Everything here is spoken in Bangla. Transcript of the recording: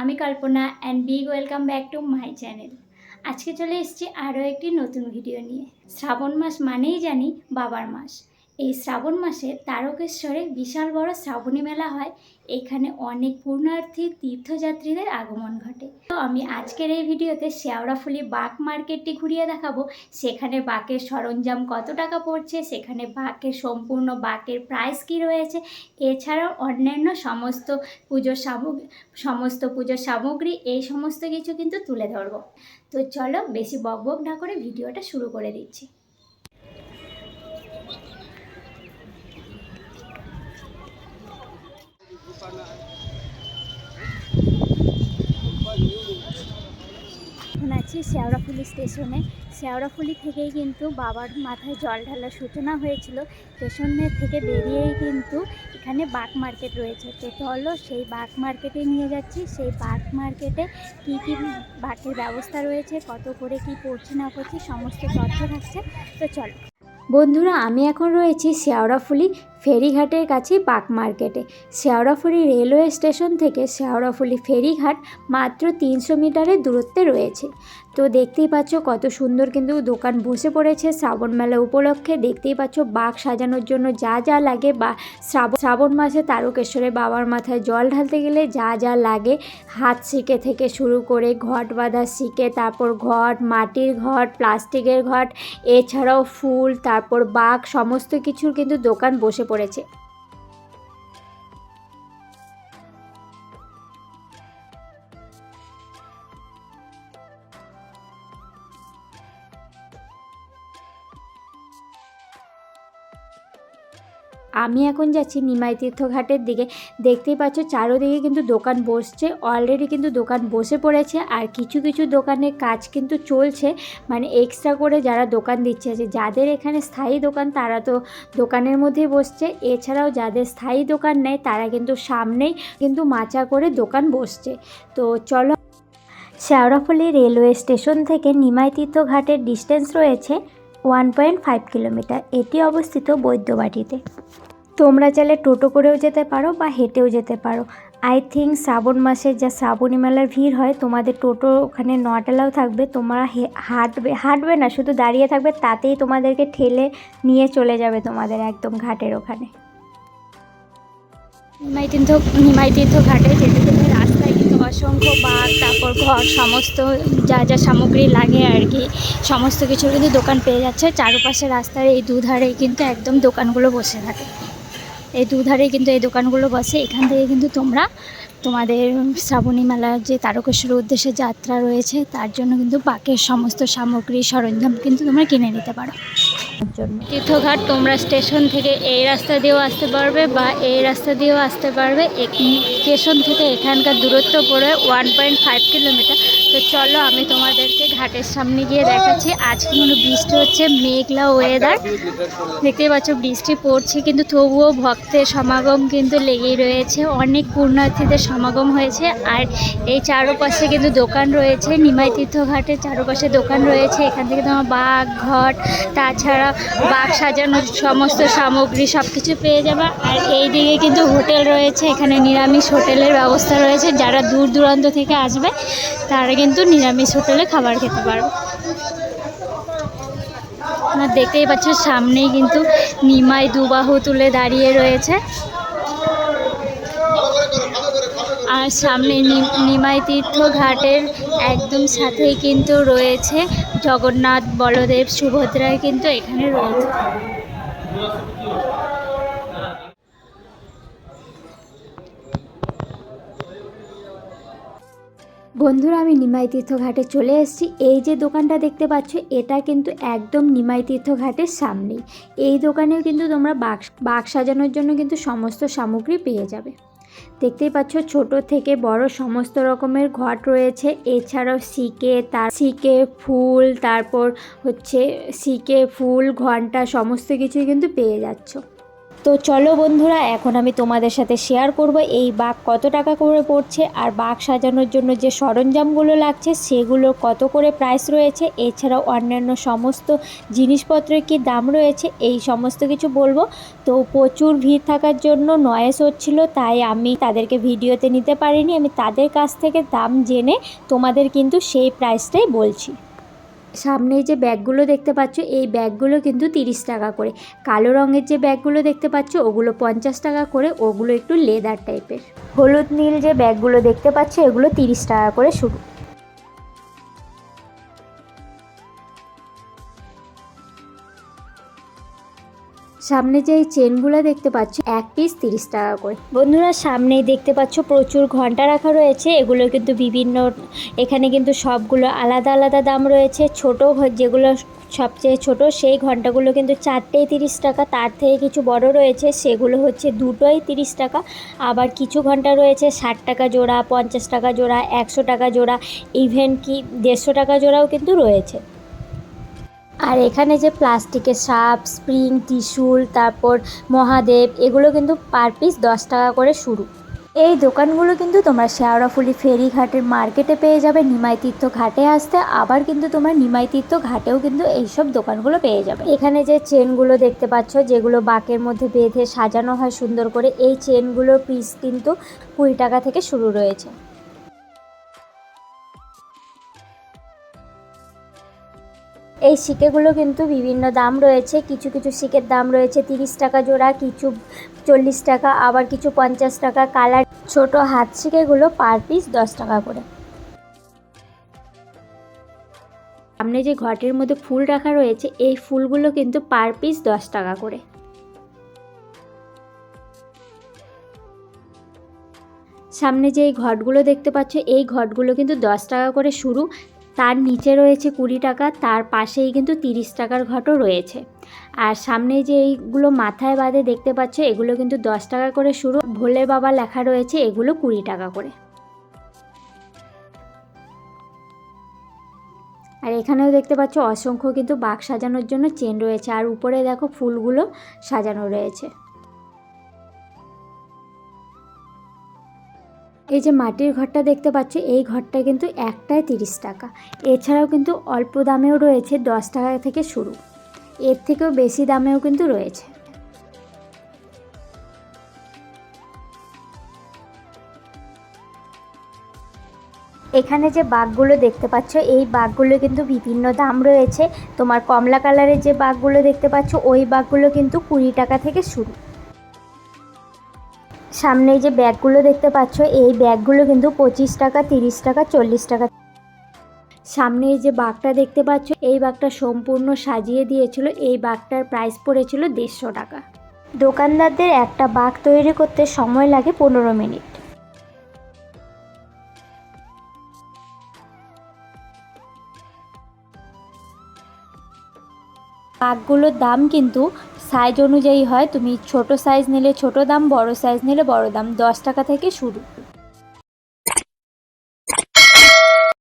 আমি Kalpana and big welcome back to my channel আজকে চলে এসেছি আরও একটি নতুন ভিডিও নিয়ে। শ্রাবণ মাস মানেই জানি বাবার মাস। এই শ্রাবণ মাসে তারকেশ্বরে বিশাল বড় শ্রাবণী মেলা হয়। এখানে অনেক পূর্ণার্থী তীর্থযাত্রীদের আগমন ঘটে। তো আমি আজকের এই ভিডিওতে শেওড়াফুলি বাক মার্কেটটি ঘুরিয়ে দেখাবো। সেখানে বাকের সরঞ্জাম কত টাকা পড়ছে? সেখানে বাকের সম্পূর্ণ বাকের প্রাইস কী রয়েছে? এছাড়াও অন্যান্য সমস্ত পুজোর সামগ্রী সমস্ত পুজোর সামগ্রী, এই সমস্ত কিছু কিন্তু তুলে ধরবো। তো চলো বেশি বক বক না করে ভিডিওটা শুরু করে দিচ্ছি। আছি শেওড়াফুলি স্টেশনে। শেওড়াফুলি থেকেই কিন্তু বাবার মাথায় জল ঢালার সূচনা হয়েছিল। স্টেশনের থেকে বেরিয়েই কিন্তু এখানে বাগ মার্কেট রয়েছে। তো চলো সেই বাগ মার্কেটে নিয়ে যাচ্ছি। সেই বাগ মার্কেটে কী কী বাকের ব্যবস্থা রয়েছে, কত করে কি পড়ছে না পড়ছে, সমস্ত তথ্য থাকছে। তো চলো। বন্ধুরা, আমি এখন রয়েছি শেওড়াফুলি ফেরিঘাটের কাছে বাগ মার্কেটে। শেওড়াফুলি রেলওয়ে স্টেশন থেকে শেওড়াফুলি ফেরিঘাট মাত্র তিনশো মিটারের দূরত্বে রয়েছে। তো দেখতেই পাচ্ছ কত সুন্দর কিন্তু দোকান বসে পড়েছে শ্রাবণ মেলা উপলক্ষে। দেখতেই পাচ্ছ বাঘ সাজানোর জন্য যা যা লাগে বা শ্রাবণ শ্রাবণ মাসে তারকেশ্বরে বাবার মাথায় জল ঢালতে গেলে যা যা লাগে। হাত শিকে থেকে শুরু করে ঘট বাঁধা শিকে তারপর ঘট, মাটির ঘট, প্লাস্টিকের ঘট, এছাড়াও ফুল, তারপর বাঘ, সমস্ত কিছুর কিন্তু দোকান বসে পড়েছে। আমি এখন যাচ্ছি নিমাই তীর্থ ঘাটের দিকে। দেখতেই পাচ্ছ, চারোদিকে কিন্তু দোকান বসছে। অলরেডি কিন্তু দোকান বসে পড়েছে আর কিছু কিছু দোকানের কাজ কিন্তু চলছে। মানে এক্সট্রা করে যারা দোকান দিচ্ছে আছে যাদের এখানে স্থায়ী দোকান তারা তো দোকানের মধ্যেই বসছে। এছাড়াও যাদের স্থায়ী দোকান নেই তারা কিন্তু সামনেই কিন্তু মাচা করে দোকান বসছে। তো চলো শেওড়াফুলি রেলওয়ে স্টেশন থেকে নিমাই তীর্থ ঘাটের ডিস্টেন্স রয়েছে ওয়ান পয়েন্ট ফাইভ কিলোমিটার এটি অবস্থিত বৈদ্যবাটিতে। তোমরা চাইলে টোটো করেও যেতে পারো বা হেঁটেও যেতে পারো। আই থিঙ্ক শ্রাবণ মাসে যা শ্রাবণী মেলার ভিড় হয়, তোমাদের টোটো ওখানে নটালাও থাকবে। তোমরা হাঁটবে হাঁটবে না, শুধু দাঁড়িয়ে থাকবে, তাতেই তোমাদেরকে ঠেলে নিয়ে চলে যাবে তোমাদের একদম ঘাটের ওখানে। নিমাই তীর্থ নিমাই তীর্থ ঘাটে যেতে যেতে রাস্তায় কিন্তু অসংখ্য বাঘ, তারপর ঘর, সমস্ত যা যা সামগ্রী লাগে আর কি, সমস্ত কিছু কিন্তু দোকান পেয়ে যাচ্ছে। চারপাশে রাস্তার এই দুধারে কিন্তু একদম দোকানগুলো বসে থাকে। এই দুধারে কিন্তু এই দোকানগুলো বসে। এখান থেকে কিন্তু তোমরা তোমাদের শ্রাবণী মেলার যে তারকেশ্বর উদ্দেশ্যে যাত্রা রয়েছে, তার জন্য কিন্তু বাকের সমস্ত সামগ্রী, সরঞ্জাম কিন্তু তোমরা কিনে নিতে পারো। তীর্থঘাট তোমরা স্টেশন থেকে এই রাস্তা দিয়েও আসতে পারবে বা এই রাস্তা দিয়েও আসতে পারবে। স্টেশন থেকে এখানকার দূরত্ব পড়ে ওয়ান পয়েন্ট ফাইভ কিলোমিটার তো চলো আমি তোমাদেরকে ঘাটের সামনে গিয়ে দেখাচ্ছি। আজকে কোনো বৃষ্টি হচ্ছে, মেঘলা ওয়েদার দেখতেই পাচ্ছ বৃষ্টি পড়ছে, কিন্তু তবুও ভক্তের সমাগম কিন্তু লেগেই রয়েছে। অনেক পুণ্যার্থীদের সমাগম হয়েছে আর এই চারপাশে কিন্তু দোকান রয়েছে। নিমাই তীর্থ ঘাটের চারপাশে দোকান রয়েছে। এখান থেকে তোমার বাঘ ঘট তাছাড়া বাঘ সাজানোর সমস্ত সামগ্রী সব কিছু পেয়ে যাবে। আর এই দিকে কিন্তু হোটেল রয়েছে, এখানে নিরামিষ হোটেলের ব্যবস্থা রয়েছে। যারা দূর দূরান্ত থেকে আসবে, তারা কিন্তু নিরামিষ হোটেলে খাবার খেতে পারবে। দেখতেই পাচ্ছ, সামনেই কিন্তু নিমাই দুবাহু তুলে দাঁড়িয়ে রয়েছে। আর সামনে নিমাই তীর্থ ঘাটের একদম সাথেই কিন্তু রয়েছে জগন্নাথ বলদেব সুভদ্রা কিন্তু এখানে রয়েছে। বন্ধুরা, আমি নিমাই তীর্থ ঘাটে চলে এসেছি। এই যে দোকানটা দেখতে পাচ্ছ, এটা কিন্তু একদম নিমাই তীর্থ ঘাটের সামনেই। এই দোকানেও কিন্তু তোমরা বাক্স বাক্স সাজানোর জন্য কিন্তু সমস্ত সামগ্রী পেয়ে যাবে। দেখতেই পাচ্ছ, ছোট থেকে বড় সমস্ত রকমের ঘট রয়েছে। এছাড়াও সিকে, তার সিকে ফুল, তারপর হচ্ছে সিকে ফুল, ঘণ্টা, সমস্ত কিছুই কিন্তু পেয়ে যাচ্ছ। তো চলো বন্ধুরা, এখন আমি তোমাদের সাথে শেয়ার করব এই বাঘ কত টাকা করে পড়ছে আর বাঘ সাজানোর জন্য যে সরঞ্জামগুলো লাগছে সেগুলো কত করে প্রাইস রয়েছে। এছাড়াও অন্যান্য সমস্ত জিনিসপত্রের কি দাম রয়েছে এই সমস্ত কিছু বলব। তো প্রচুর ভিড় থাকার জন্য নয়েস হচ্ছিল, তাই আমি তাদেরকে ভিডিওতে নিতে পারিনি। আমি তাদের কাছ থেকে দাম জেনে তোমাদের কিন্তু সেই প্রাইসটাই বলছি। সামনে যে ব্যাগগুলো দেখতে পাচ্ছ, এই ব্যাগগুলো কিন্তু তিরিশ টাকা করে। কালো রঙের যে ব্যাগগুলো দেখতে পাচ্ছ, ওগুলো পঞ্চাশ টাকা করে, ওগুলো একটু লেদার টাইপের। হলুদ নীল যে ব্যাগগুলো দেখতে পাচ্ছ, এগুলো তিরিশ টাকা করে শুরু। সামনে যে চেনগুলো দেখতে পাচ্ছ, এক পিস তিরিশ টাকা করে। বন্ধুরা, সামনেই দেখতে পাচ্ছ প্রচুর ঘণ্টা রাখা রয়েছে। এগুলো কিন্তু বিভিন্ন, এখানে কিন্তু সবগুলো আলাদা আলাদা দাম রয়েছে। ছোট যেগুলো সবচেয়ে ছোট, সেই ঘন্টাগুলো কিন্তু চারটেই তিরিশ টাকা। তার থেকে কিছু বড় রয়েছে, সেগুলো হচ্ছে দুটোই তিরিশ টাকা। আবার কিছু ঘণ্টা রয়েছে, ষাট টাকা জোড়া, পঞ্চাশ টাকা জোড়া, একশো টাকা জোড়া ইভেন কি দেড়শো টাকা জোড়াও কিন্তু রয়েছে। আর এখানে যে প্লাস্টিকের সাপ, স্প্রিং, ত্রিশূল, তারপর মহাদেব, এগুলো কিন্তু পার পিস দশ টাকা করে শুরু। এই দোকানগুলো কিন্তু তোমরা শেওড়াফুলি ফেরিঘাটের মার্কেটে পেয়ে যাবে, নিমাই তীর্থ ঘাটে আসতে। আবার কিন্তু তোমার নিমাই তীর্থ ঘাটেও কিন্তু এইসব দোকানগুলো পেয়ে যাবে। এখানে যে চেনগুলো দেখতে পাচ্ছ, যেগুলো বাঁকের মধ্যে বেঁধে সাজানো হয় সুন্দর করে, এই চেনগুলোর পিস কিন্তু কুড়ি টাকা থেকে শুরু রয়েছে। এই শিকেগুলো কিন্তু বিভিন্ন দাম রয়েছে। কিছু কিছু শিকের দাম রয়েছে, তিরিশ টাকা জোড়া, কিছু চল্লিশ টাকা, আবার কিছু পঞ্চাশ টাকা কালার। ছোট হাত শিকেগুলো পার পিস দশ টাকা করে। সামনে যে ঘটের মধ্যে ফুল রাখা রয়েছে, এই ফুলগুলো কিন্তু পার পিস দশ টাকা করে। সামনে যে এই ঘটগুলো দেখতে পাচ্ছ, এই ঘটগুলো কিন্তু দশ টাকা করে শুরু। তার নিচে রয়েছে কুড়ি টাকা, তার পাশেই কিন্তু তিরিশ টাকার ঘটও রয়েছে। আর সামনে যে এইগুলো মাথায় বাঁধে দেখতে পাচ্ছ, এগুলো কিন্তু দশ টাকা করে শুরু। ভোলে বাবা লেখা রয়েছে এগুলো কুড়ি টাকা করে। আর এখানেও দেখতে পাচ্ছ অসংখ্য কিন্তু বাঘ সাজানোর জন্য চেন রয়েছে। আর উপরে দেখো ফুলগুলো সাজানো রয়েছে। এই যে মাটির ঘরটা দেখতে পাচ্ছ, এই ঘরটা কিন্তু একটায় তিরিশ টাকা। এছাড়াও কিন্তু অল্প দামেও রয়েছে, দশ টাকা থেকে শুরু। এর থেকেও বেশি দামেও কিন্তু রয়েছে। এখানে যে বাঘগুলো দেখতে পাচ্ছ, এই বাঘগুলো কিন্তু বিভিন্ন দাম রয়েছে। তোমার কমলা কালারের যে বাঘগুলো দেখতে পাচ্ছ, ওই বাঘগুলো কিন্তু কুড়ি টাকা থেকে শুরু। সামনে যে ব্যাগগুলো দেখতে পাচ্ছ, এই ব্যাগগুলো কিন্তু পঁচিশ টাকা, তিরিশ টাকা, চল্লিশ টাকা। সামনে যে বাঘটা দেখতে পাচ্ছ, এই বাঘটা সম্পূর্ণ সাজিয়ে দিয়েছিল, এই বাঘটার প্রাইস পড়েছিল দেড়শো টাকা। দোকানদারদের একটা বাঘ তৈরি করতে সময় লাগে পনেরো মিনিট। বাঘগুলোর দাম কিন্তু সাইজ অনুযায়ী হয়, তুমি ছোট সাইজ নিলে ছোট দাম, বড় সাইজ নিলে বড় দাম, দশ টাকা থেকে শুরু।